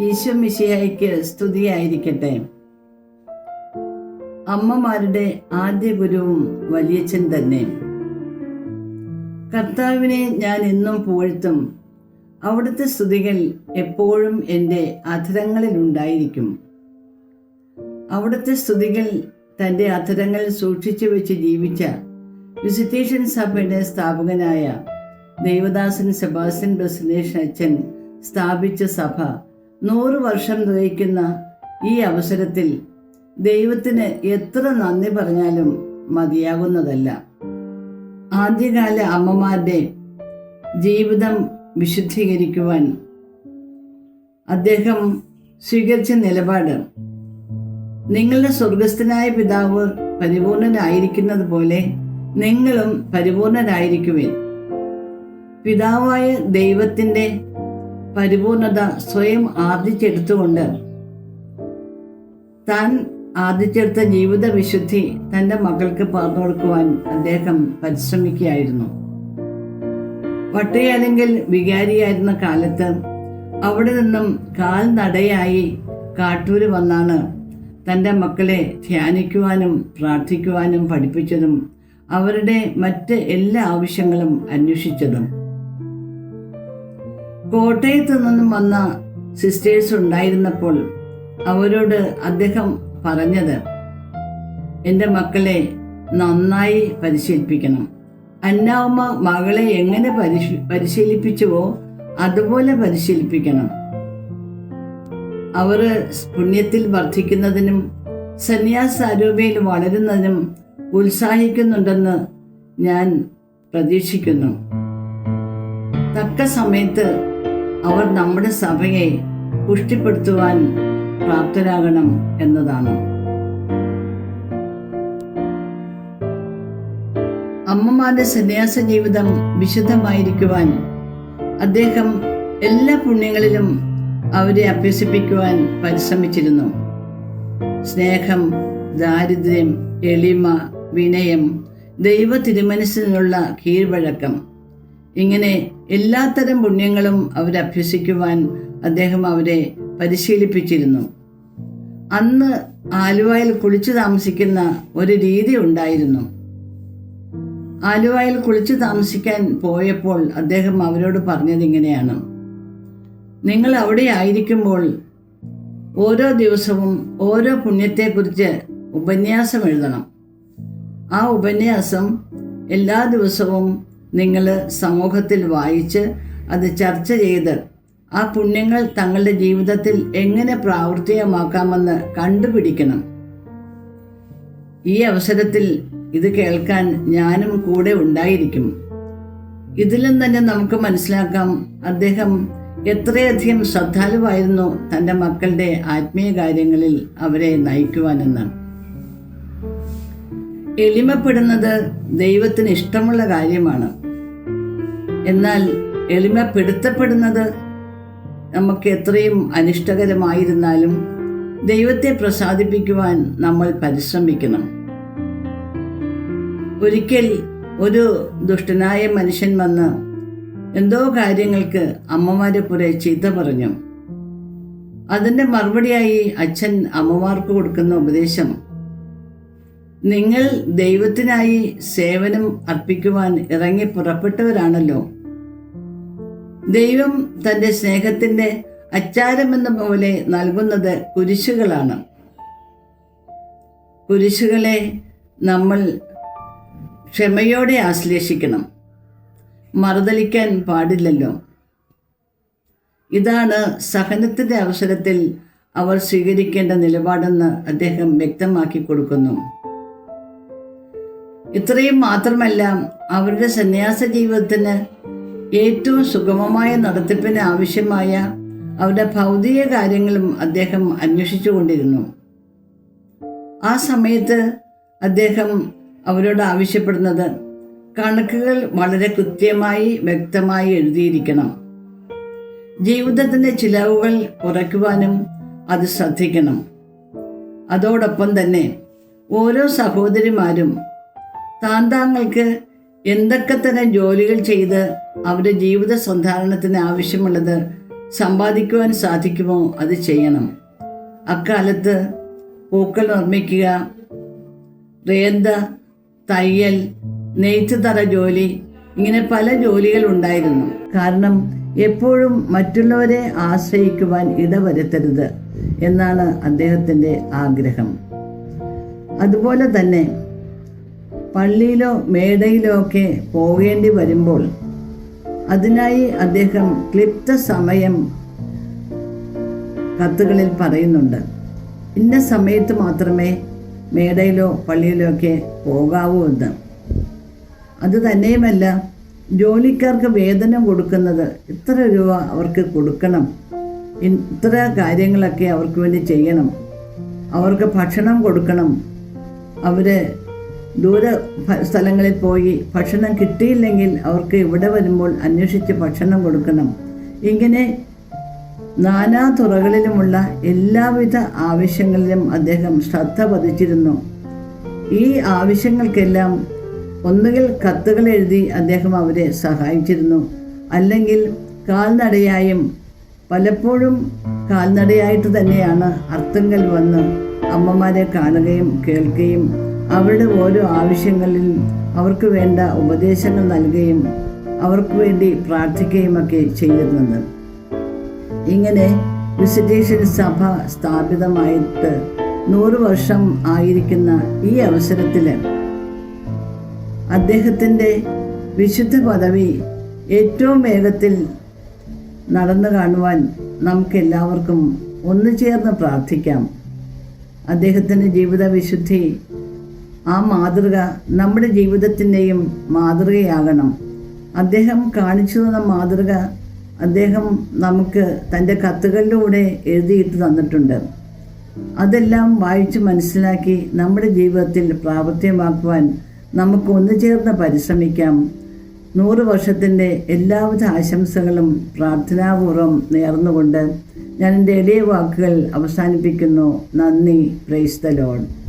ഈശോ മിശിയായിക്ക് സ്തുതിയായിരിക്കട്ടെ. അമ്മമാരുടെ ആദ്യ ഗുരുവും വലിയച്ഛൻ തന്നെ. കർത്താവിനെ ഞാൻ എന്നും പുകഴ്ത്തും. അവിടുത്തെ സ്തുതികൾ എപ്പോഴും എന്റെ അധരങ്ങളിൽ ഉണ്ടായിരിക്കും. അവിടുത്തെ സ്തുതികൾ തന്റെ അധരങ്ങൾ സൂക്ഷിച്ചു വെച്ച് ജീവിച്ച വിസിറ്റേഷൻ സഭയുടെ സ്ഥാപകനായ ദേവദാസൻ സെബാസ്റ്റ്യൻ ബസിലേഷൻ അച്ഛൻ സ്ഥാപിച്ച സഭ നൂറ് വർഷം നയിക്കുന്ന ഈ അവസരത്തിൽ ദൈവത്തിന് എത്ര നന്ദി പറഞ്ഞാലും മതിയാകുന്നതല്ല. ആദ്യകാല അമ്മമാരുടെ ജീവിതം വിശുദ്ധീകരിക്കുവാൻ അദ്ദേഹം സ്വീകരിച്ച നിലപാട് നിങ്ങളുടെ സ്വർഗസ്ഥനായ പിതാവ് പരിപൂർണനായിരിക്കുന്നത് പോലെ നിങ്ങളും പരിപൂർണരായിരിക്കുവിൻ. പിതാവായ ദൈവത്തിന്റെ പരിപൂർണത സ്വയം ആർജിച്ചെടുത്തുകൊണ്ട് താൻ ആർജിച്ചെടുത്ത ജീവിത വിശുദ്ധി തന്റെ മകൾക്ക് പറഞ്ഞു കൊടുക്കുവാൻ അദ്ദേഹം പരിശ്രമിക്കുകയായിരുന്നു. വട്ടയാലെങ്കിൽ വികാരിയായിരുന്ന കാലത്ത് അവിടെ നിന്നും കാൽനടയായി കാട്ടൂര് വന്നാണ് തന്റെ മക്കളെ ധ്യാനിക്കുവാനും പ്രാർത്ഥിക്കുവാനും പഠിപ്പിച്ചതും അവരുടെ മറ്റ് എല്ലാ ആവശ്യങ്ങളും അന്വേഷിച്ചതും. കോട്ടയത്ത് നിന്നും വന്ന സിസ്റ്റേഴ്സ് ഉണ്ടായിരുന്നപ്പോൾ അവരോട് അദ്ദേഹം പറഞ്ഞത് എന്റെ മക്കളെ നന്നായി പരിശീലിപ്പിക്കണം. അന്നാവമ്മ മകളെ എങ്ങനെ പരിശീ പരിശീലിപ്പിച്ചുവോ അതുപോലെ പരിശീലിപ്പിക്കണം. അവർ പുണ്യത്തിൽ വർദ്ധിക്കുന്നതിനും സന്യാസാരൂപയിൽ വളരുന്നതിനും ഉത്സാഹിക്കുന്നുണ്ടെന്ന് ഞാൻ പ്രതീക്ഷിക്കുന്നു. തക്ക സമയത്ത് അവർ നമ്മുടെ സഭയെ പുഷ്ടിപ്പെടുത്തുവാൻ പ്രാപ്തരാകണം എന്നതാണ്. അമ്മമാരുടെ സന്യാസ ജീവിതം വിശുദ്ധമായിരിക്കുവാൻ അദ്ദേഹം എല്ലാ പുണ്യങ്ങളിലും അവരെ അഭ്യസിപ്പിക്കുവാൻ പരിശ്രമിച്ചിരുന്നു. സ്നേഹം ദാരിദ്ര്യം എളിമ വിനയം ദൈവ തിരുമനസ്സിനുള്ള കീഴ്വഴക്കം ഇങ്ങനെ എല്ലാത്തരം പുണ്യങ്ങളും അവരഭ്യസിക്കുവാൻ അദ്ദേഹം അവരെ പരിശീലിപ്പിച്ചിരുന്നു. അന്ന് ആലുവയിൽ കുളിച്ചു താമസിക്കുന്ന ഒരു രീതി ഉണ്ടായിരുന്നു. ആലുവയിൽ കുളിച്ചു താമസിക്കാൻ പോയപ്പോൾ അദ്ദേഹം അവരോട് പറഞ്ഞത് ഇങ്ങനെയാണ്. നിങ്ങൾ അവിടെ ആയിരിക്കുമ്പോൾ ഓരോ ദിവസവും ഓരോ പുണ്യത്തെക്കുറിച്ച് ഉപന്യാസം എഴുതണം. ആ ഉപന്യാസം എല്ലാ ദിവസവും നിങ്ങൾ സമൂഹത്തിൽ വായിച്ച് അത് ചർച്ച ചെയ്ത് ആ പുണ്യങ്ങൾ തങ്ങളുടെ ജീവിതത്തിൽ എങ്ങനെ പ്രാവർത്തികമാക്കാമെന്ന് കണ്ടുപിടിക്കണം. ഈ അവസരത്തിൽ ഇത് കേൾക്കാൻ ഞാനും കൂടെ ഉണ്ടായിരിക്കും. ഇതിലും തന്നെ നമുക്ക് മനസ്സിലാക്കാം അദ്ദേഹം എത്രയധികം ശ്രദ്ധാലുവായിരുന്നു തന്റെ മക്കളുടെ ആത്മീയ കാര്യങ്ങളിൽ അവരെ നയിക്കുവാനെന്ന്. എളിമപ്പെടുന്നത് ദൈവത്തിന് ഇഷ്ടമുള്ള കാര്യമാണ്. എന്നാൽ എളിമപ്പെടുത്തപ്പെടുന്നത് നമുക്ക് എത്രയും അനിഷ്ടകരമായിരുന്നാലും ദൈവത്തെ പ്രസാദിപ്പിക്കുവാൻ നമ്മൾ പരിശ്രമിക്കണം. ഒരിക്കൽ ഒരു ദുഷ്ടനായ മനുഷ്യൻ വന്ന് എന്തോ കാര്യങ്ങൾക്ക് അമ്മമാരെ കുറെ ചീത്ത പറഞ്ഞു. അതിന്റെ മറുപടിയായി അച്ഛൻ അമ്മമാർക്ക് കൊടുക്കുന്ന ഉപദേശം നിങ്ങൾ ദൈവത്തിനായി സേവനം അർപ്പിക്കുവാൻ ഇറങ്ങി പുറപ്പെട്ടവരാണല്ലോ. ദൈവം തന്റെ സ്നേഹത്തിന്റെ അച്ചാരമെന്ന പോലെ നൽകുന്നത് കുരിശുകളാണ്. കുരിശുകളെ നമ്മൾ ക്ഷമയോടെ ആശ്ലേഷിക്കണം. മറുതലിക്കാൻ പാടില്ലല്ലോ. ഇതാണ് സഹനത്തിന്റെ അവസരത്തിൽ അവർ സ്വീകരിക്കേണ്ട നിലപാടെന്ന് അദ്ദേഹം വ്യക്തമാക്കി കൊടുക്കുന്നു. ഇത്രയും മാത്രമല്ല അവരുടെ സന്യാസ ജീവിതത്തിന് ഏറ്റവും സുഗമമായ നടത്തിപ്പിന് ആവശ്യമായ അവരുടെ ഭൗതിക കാര്യങ്ങളും അദ്ദേഹം അന്വേഷിച്ചു കൊണ്ടിരുന്നു ആ സമയത്ത് അദ്ദേഹം അവരോട് ആവശ്യപ്പെടുന്നത് കണക്കുകൾ വളരെ കൃത്യമായി വ്യക്തമായി എഴുതിയിരിക്കണം. ജീവിതത്തിന്റെ ചിലവുകൾ കുറയ്ക്കുവാനും അത് ശ്രദ്ധിക്കണം. അതോടൊപ്പം തന്നെ ഓരോ സഹോദരിമാരും താൻ താങ്കൾക്ക് എന്തൊക്കെ തരം ജോലികൾ ചെയ്ത് അവരുടെ ജീവിത സന്ധാരണത്തിന് ആവശ്യമുള്ളത് സമ്പാദിക്കുവാൻ സാധിക്കുമോ അത് ചെയ്യണം. അക്കാലത്ത് പൂക്കൾ നിർമ്മിക്കുക റേന്ത തയ്യൽ നെയ്ത്ത് തറ ജോലി ഇങ്ങനെ പല ജോലികൾ ഉണ്ടായിരുന്നു. കാരണം എപ്പോഴും മറ്റുള്ളവരെ ആശ്രയിക്കുവാൻ ഇടവരുത്തരുത് എന്നാണ് അദ്ദേഹത്തിന്റെ ആഗ്രഹം. അതുപോലെ തന്നെ പള്ളിയിലോ മേടയിലോ ഒക്കെ പോകേണ്ടി വരുമ്പോൾ അതിനായി അദ്ദേഹം ക്ലിപ്ത സമയം കത്തുകളിൽ പറയുന്നുണ്ട്. ഇന്ന സമയത്ത് മാത്രമേ മേടയിലോ പള്ളിയിലോ ഒക്കെ പോകാവൂ എന്ന്. അത് തന്നെയുമല്ല ജോലിക്കാർക്ക് വേതനം കൊടുക്കുന്നത് ഇത്ര രൂപ അവർക്ക് കൊടുക്കണം? ഇത്ര കാര്യങ്ങളൊക്കെ അവർക്ക് വേണ്ടി ചെയ്യണം. അവർക്ക് ഭക്ഷണം കൊടുക്കണം. അവർ ദൂര സ്ഥലങ്ങളിൽ പോയി ഭക്ഷണം കിട്ടിയില്ലെങ്കിൽ അവർക്ക് ഇവിടെ വരുമ്പോൾ അന്വേഷിച്ച് ഭക്ഷണം കൊടുക്കണം. ഇങ്ങനെ നാനാ തുറകളിലുമുള്ള എല്ലാവിധ ആവശ്യങ്ങളിലും അദ്ദേഹം ശ്രദ്ധ പതിച്ചിരുന്നു. ഈ ആവശ്യങ്ങൾക്കെല്ലാം ഒന്നുകിൽ കത്തുകൾ എഴുതി അദ്ദേഹം അവരെ സഹായിച്ചിരുന്നു. അല്ലെങ്കിൽ കാൽനടയായും പലപ്പോഴും കാൽനടയായിട്ട് തന്നെയാണ് അർത്തുങ്കൽ വന്ന് അമ്മമാരെ കാണുകയും കേൾക്കുകയും അവരുടെ ഓരോ ആവശ്യങ്ങളിൽ അവർക്ക് വേണ്ട ഉപദേശങ്ങൾ നൽകുകയും അവർക്ക് വേണ്ടി പ്രാർത്ഥിക്കുകയും ഒക്കെ ചെയ്തിരുന്നത്. ഇങ്ങനെ വിസിറ്റേഷൻ സഭ സ്ഥാപിതമായിട്ട് നൂറ് വർഷം ആയിരിക്കുന്ന ഈ അവസരത്തിൽ അദ്ദേഹത്തിന്റെ വിശുദ്ധ പദവി ഏറ്റവും വേഗത്തിൽ നടന്നു കാണുവാൻ നമുക്കെല്ലാവർക്കും ഒന്നു ചേർന്ന് പ്രാർത്ഥിക്കാം. അദ്ദേഹത്തിന്റെ ജീവിത വിശുദ്ധി ആ മാതൃക നമ്മുടെ ജീവിതത്തിന്റെയും മാതൃകയാകണം. അദ്ദേഹം കാണിച്ചു തന്ന മാതൃക അദ്ദേഹം നമുക്ക് തന്റെ കത്തുകളിലൂടെ എഴുതിയിട്ട് തന്നിട്ടുണ്ട്. അതെല്ലാം വായിച്ച് മനസ്സിലാക്കി നമ്മുടെ ജീവിതത്തിൽ പ്രാവർത്തികമാക്കുവാൻ നമുക്ക് ഒന്നു ചേർന്ന് പരിശ്രമിക്കാം. നൂറ് വർഷത്തിന്റെ എല്ലാവിധ ആശംസകളും പ്രാർത്ഥനാപൂർവം നേർന്നുകൊണ്ട് ഞാൻ എന്റെ എളിയ വാക്കുകൾ അവസാനിപ്പിക്കുന്നു. നന്ദി. Praise the load